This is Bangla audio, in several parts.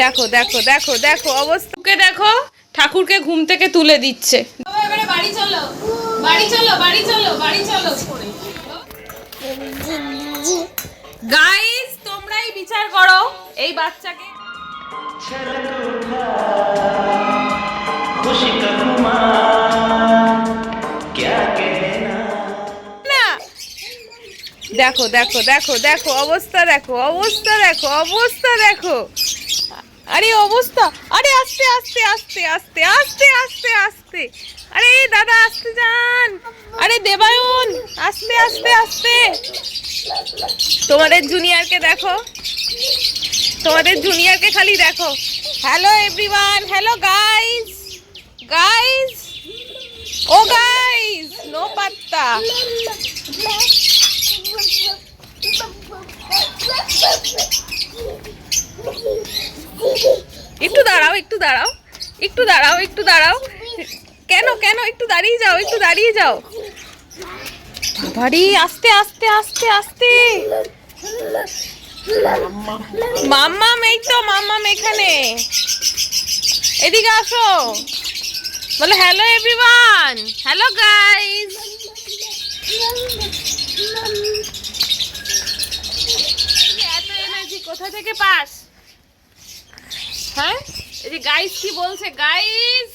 দেখো দেখো দেখো দেখো অবস্থাকে দেখো ঠাকুরকে ঘুম থেকে তুলে দিচ্ছে। তোমরাই বিচার করো এই বাচ্চাকে। দেখো দেখো দেখো দেখো অবস্থা দেখো অবস্থা দেখো অবস্থা দেখো। আরে, অবস্থা। আরে, আস্তে আস্তে আস্তে আস্তে আস্তে আস্তে আস্তে। আরে, দাদা, আস্তে যান। আরে, দেবায়ন, আস্তে আস্তে আস্তে। তোমাদের জুনিয়রকে দেখো। তোমাদের জুনিয়রকে খালি দেখো। Hello everyone hello guys guys ও গাইস নো পাত্তা। একটু দাঁড়াও, একটু দাঁড়াও একটু দাঁড়াও। কেন কেন? একটু দাঁড়িয়ে যাও, একটু দাঁড়িয়ে যাও। বাবারি আস্তে আস্তে আস্তে আস্তে। মাম্মাম এই তো মাম্মাম এখানে। এদিকে আসো। বলে হ্যালো এভরিওয়ান হ্যালো গাইস কোথা থেকে পাস? হ্যাঁ? এই যে গাইস কি বলছে? গাইস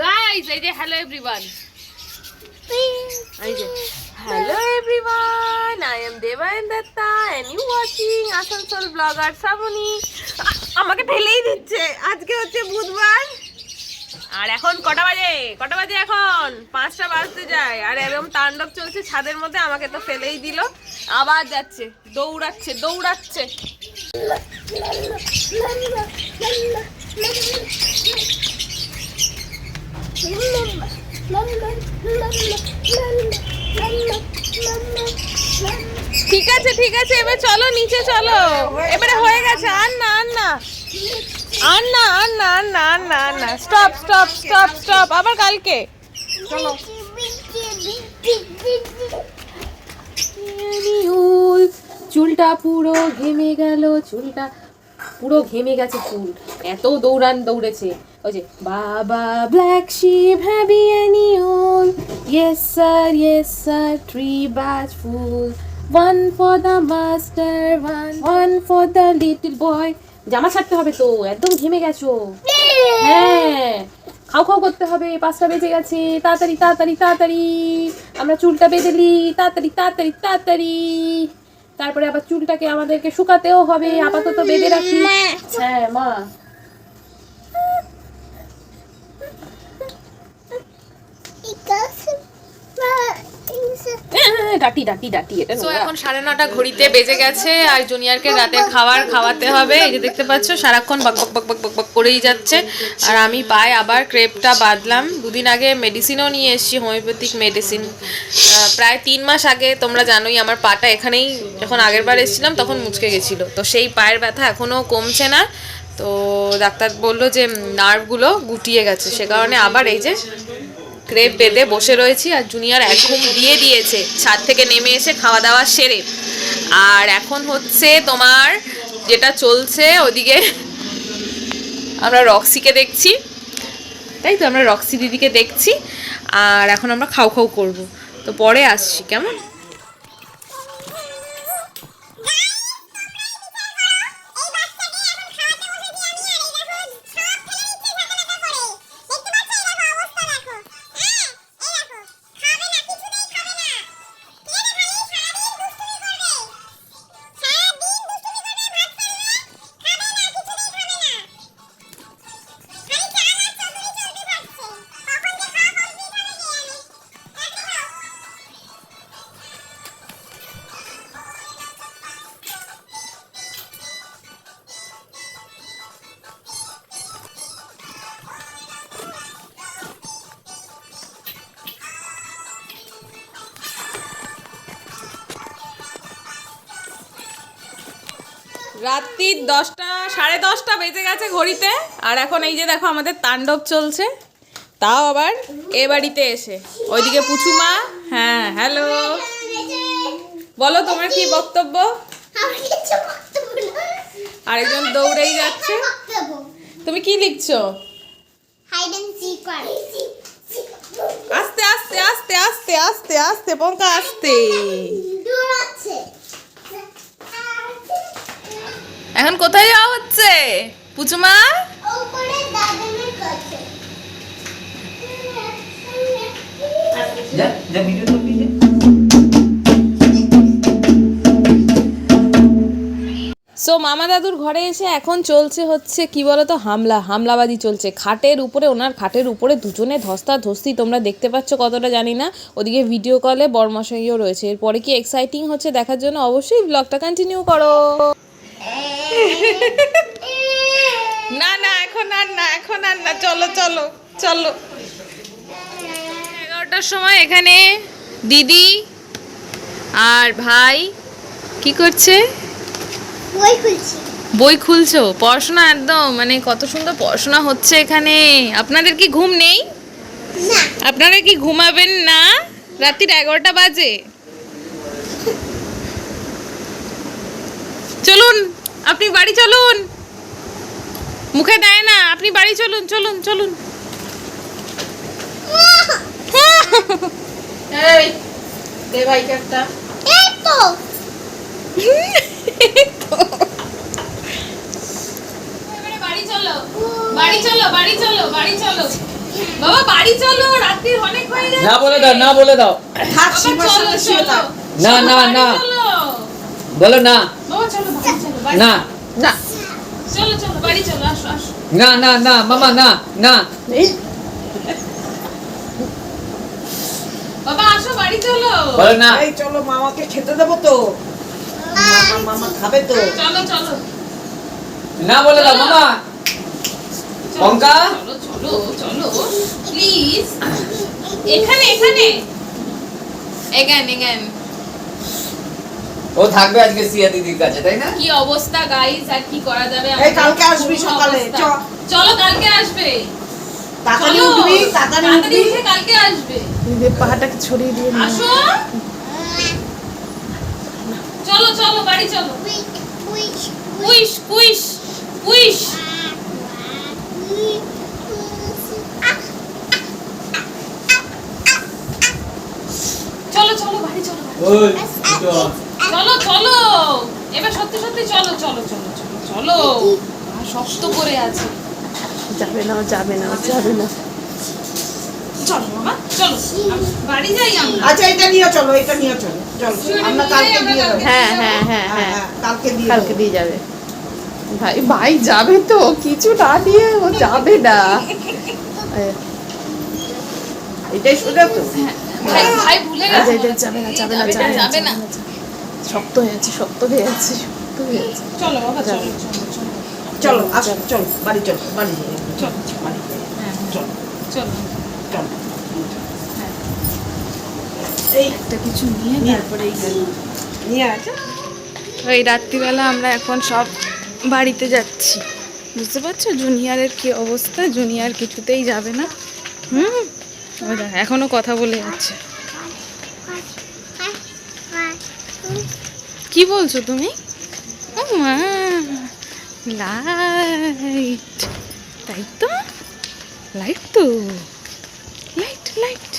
গাইস এই যে হ্যালো এভরিওয়ান এই যে hello everyone I am Debayan Dutta and you watching Asansol blogger Srabani আমাকে ফেলেই দিচ্ছে। আজকে হচ্ছে বুধবার। আর এখন কটা বাজে? কটা বাজে এখন? পাঁচটা বাজতে যায়। আর এরকম তাণ্ডব চলছে ছাদের মধ্যে আমাকে তো ফেলেই দিল। আবার যাচ্ছে দৌড়াচ্ছে দৌড়াচ্ছে। ঠিক আছে ঠিক আছে, এবার চলো, নিচে চলো। এবারে হয়ে গেছে আর না আর না। আর না আর না আর না আর না না। স্টপ স্টপ স্টপ স্টপ আবার কালকে। চুলটা পুরো ঘেমে গেল, চুলটা পুরো ঘেমে গেছে চুল। এত দৌড়ান দৌড়েছে। ওই যে, baa baa black sheep have any wool yes sir yes sir three bags full one for the master one one for the little boy জামা ছাড়তে হবে তো, একদম ঘেমে গেছো। হ্যাঁ খাও খাও করতে হবে, পাঁচটা বেজে গেছে, তাড়াতাড়ি তাড়াতাড়ি তাড়াতাড়ি। আমরা চুলটা বেঁধে নি তাড়াতাড়ি তাড়াতাড়ি তাড়াতাড়ি। তারপরে আবার চুলটাকে আমাদেরকে শুকাতেও হবে আপাতত বেঁধে রাখি। হ্যাঁ মা ডাটি ডাটি ডাটি এটা তো এখন সাড়ে নটা ঘড়িতে বেজে গেছে আর জুনিয়রকে রাতে খাবার খাওয়াতে হবে। এই যে দেখতে পাচ্ছ সারাক্ষণ বক বক বক বক বক বক করেই যাচ্ছে। আর আমি পায়ে আবার ক্রেপটা বাঁধলাম। দুদিন আগে মেডিসিনও নিয়ে এসেছি হোমিওপ্যাথিক মেডিসিন। প্রায় তিন মাস আগে তোমরা জানোই আমার পাটা এখানেই যখন আগের বার এসেছিলাম তখন মুচকে গেছিল। তো সেই পায়ের ব্যথা এখনও কমছে না। তো ডাক্তার বলল যে নার্ভগুলো গুটিয়ে গেছে। সে কারণে আবার এই যে ক্রেপ বেঁধে বসে রয়েছি আর জুনিয়র এক ঘুম দিয়ে দিয়েছে। ছাদ থেকে নেমে এসে খাওয়া দাওয়া সেরে। আর এখন হচ্ছে তোমার যেটা চলছে ওদিকে, আমরা রক্সিকে দেখছি। তাই তো আমরা রক্সি দিদিকে দেখছি। আর এখন আমরা খাও খাও করব। তো পরে আসছি, কেমন? রাত্রির দশটা, সাড়ে দশটা বেজে গেছে ঘড়িতে। আর এখন এই যে দেখো আমাদের তাণ্ডব চলছে। তাও আবার এ বাড়িতে এসে। ওইদিকে পুচুমা হ্যাঁ হ্যালো। বলো তোমার কি বক্তব্য? আরেকজন দৌড়েই যাচ্ছে। তুমি কি লিখছো? আস্তে আস্তে আস্তে আস্তে আস্তে আস্তে, পঙ্কা, আস্তে দূর আছে এখন কোথায় যাওয়া হচ্ছে? পুচুমা? উপরে দাদানের কাছে। যা যা ভিডিও করবি সো মামা দাদুর ঘরে এসে এখন চলছে হচ্ছে কি বলতো হামলা হামলাবাজি চলছে। খাটের উপরে ওনার খাটের উপরে দুজনে ধস্তা ধস্তি তোমরা দেখতে পাচ্ছ কতটা জানি না। ওদিকে ভিডিও কলে বর্মশাইও রয়েছে। এরপরে কি এক্সাইটিং হচ্ছে দেখার জন্য অবশ্যই ব্লগটা কন্টিনিউ করো। না না এখন আর না এখন আর না। চলো চলো চলো। এগারোটার সময় এখানে দিদি আর ভাই কি করছে? বই খুলছি। বই খুলছো? পড়াশোনা একদম মানে কত সুন্দর পড়াশোনা হচ্ছে এখানে। আপনাদের কি ঘুম নেই? আপনারা কি ঘুমাবেন না? রাত্রির এগারোটা বাজে। চলুন আপনি বাড়ি চলুন। মুখে দেয় না আপনি বাড়ি চলুন চলুন চলুন। এই দে ভাইকে একটা এই তো। এবারে বাড়ি চলো বাড়ি চলো বাড়ি চলো বাড়ি চলো। বাবা বাড়ি চলো রাত্রি অনেক হয়ে গেছে না বলে দাও না বলে দাও। বাবা, চলো চলো। না না। বলো না। বাবা চলো বাড়ি চলো বাড়ি না। না। চলো চলো বাড়ি চলো আসো আসো। না না না মামা না না। বাবা আসো বাড়ি চলো। বলো না। এই চলো মামাকে খেতে দেবো তো। মামা মামা খাবে তো। চলো চলো। না বলে দাও মামা। পঙ্কা? চলো চলো চলো প্লিজ এখানে এখানে। Again again. ও থাকবে আজকে সিয়া দিদির কাছে তাই না? কি অবস্থা গাইস আর কি করা যাবে? এই, কালকে আসবি সকালে, চলো কালকে আসবে। তাড়াতাড়ি উঠবি তাড়াতাড়ি উঠবি। উঠে কালকে আসবে। পাহাড়টাকে ছড়িয়ে দিয়ে আসো। চলো চলো বাড়ি চলো। কুইশ কুইশ কুইশ। চলো চলো বাড়ি চলো ওই চলো চলো। এবার সত্যি সত্যি চলো চলো চলো চলো চলো। শক্ত করে আছে। যাবে না যাবে না যাবে না। চলো বাবা চলো। বাড়ি যাই আমরা। আচ্ছা এটা নিয়ে চলো এটা নিয়ে চলো। চলো আমরা কালকে দিয়ে হ্যাঁ, হ্যাঁ হ্যাঁ হ্যাঁ। কালকে দিয়ে কালকে দিয়ে যাবে। ভাই ভাই যাবে তো কিছু না দিয়ে ও যাবে না। এটাই সোজা তো। ভাই ভাই ভুলে গেছে। এটা যাবে না যাবে না। যাবে না যাবে না। শক্ত হয়ে আছে শক্ত হয়ে আছে শক্ত হয়ে আছে। চলো বাবা চলো চলো চলো। বাড়ি চলো বাড়ি। চলো বাড়ি। হ্যাঁ চলো। চলো। চলো। এই একটা কিছু নিয়ে তারপরে এই নিয়ে আছে ওই রাত্রিবেলা আমরা এখন সব বাড়িতে যাচ্ছি। বুঝতে পারছ? জুনিয়রের কি অবস্থা? জুনিয়র কিছুতেই যাবে না। হুম? ওই দেখ, এখনও কথা বলে যাচ্ছে। কি বলছো তুমি? লাইট তাই তো? লাইট তো। লাইট লাইট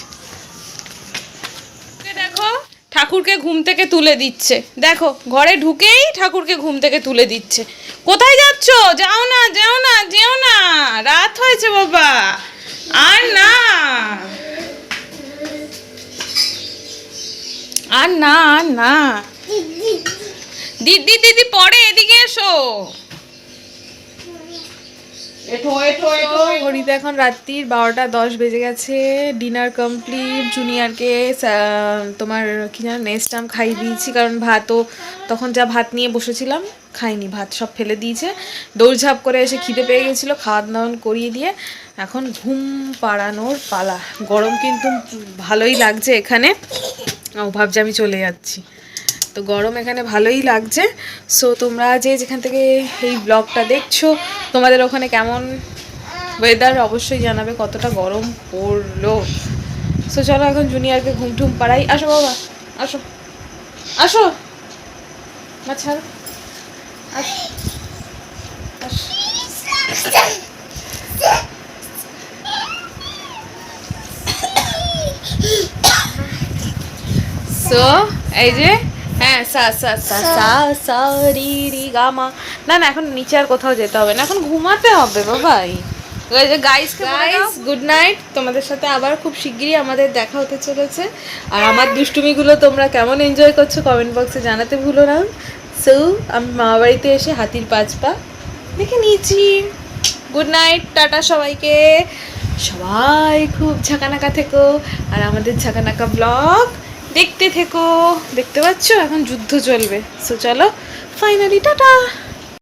দেখো? ঠাকুরকে ঘুম থেকে তুলে দিচ্ছে। দেখো, ঘরে ঢুকেই ঠাকুরকে ঘুম থেকে তুলে দিচ্ছে। কোথায় যাচ্ছ? যাও না যাও না, যেও না। রাত হয়েছে বাবা। আর না। আর না আর না। দিদি দিদি পরে এদিকে এসো। এঠো এঠো এঠো। ঘড়িতে এখন রাত্রির বারোটা দশ বেজে গেছে। ডিনার কমপ্লিট জুনিয়রকে তোমার কি যেন নেক্সট টাইম খাইয়ে দিয়েছি কারণ ভাতও তখন যা ভাত নিয়ে বসেছিলাম খাইনি ভাত সব ফেলে দিয়েছে। দৌড়ঝাঁপ করে এসে খিদে পেয়ে গেছিল খাওয়া দাওয়া করিয়ে দিয়ে। এখন ঘুম পাড়ানোর পালা। গরম কিন্তু ভালোই লাগছে এখানে। ও ভাবছি আমি চলে যাচ্ছি। তো গরম এখানে ভালোই লাগছে। সো তোমরা যে যেখান থেকে এই ব্লগটা দেখছ, তোমাদের ওখানে কেমন ওয়েদার অবশ্যই জানাবে কতটা গরম পড়ল। সো চলো এখন জুনিয়রকে ঘুমটুম পাড়াই। আসো বাবা, আসো আসো। আসো সো এই যে হ্যাঁ সা সা সা সা সা রি রি গা মা। না না এখন নিচে আর কোথাও যেতে হবে না এখন ঘুমাতে হবে বাবাই গাইস গাইস গুড নাইট তোমাদের সাথে আবার খুব শিগগিরই আমাদের দেখা হতে চলেছে। আর আমার দুষ্টুমিগুলো তোমরা কেমন এনজয় করছ কমেন্ট বক্সে জানাতে ভুলো না। সো আমি মামা বাড়িতে এসে হাতির পাঁচ পা দেখে নিয়েছি। গুড নাইট টাটা সবাইকে। সবাই খুব ঝাঁকানাকা থেকো। আর আমাদের ঝাঁকানাকা ব্লগ দেখতে থেকো। দেখতে পাচ্ছ? এখন যুদ্ধ চলবে। সো চলো ফাইনালি টাটা!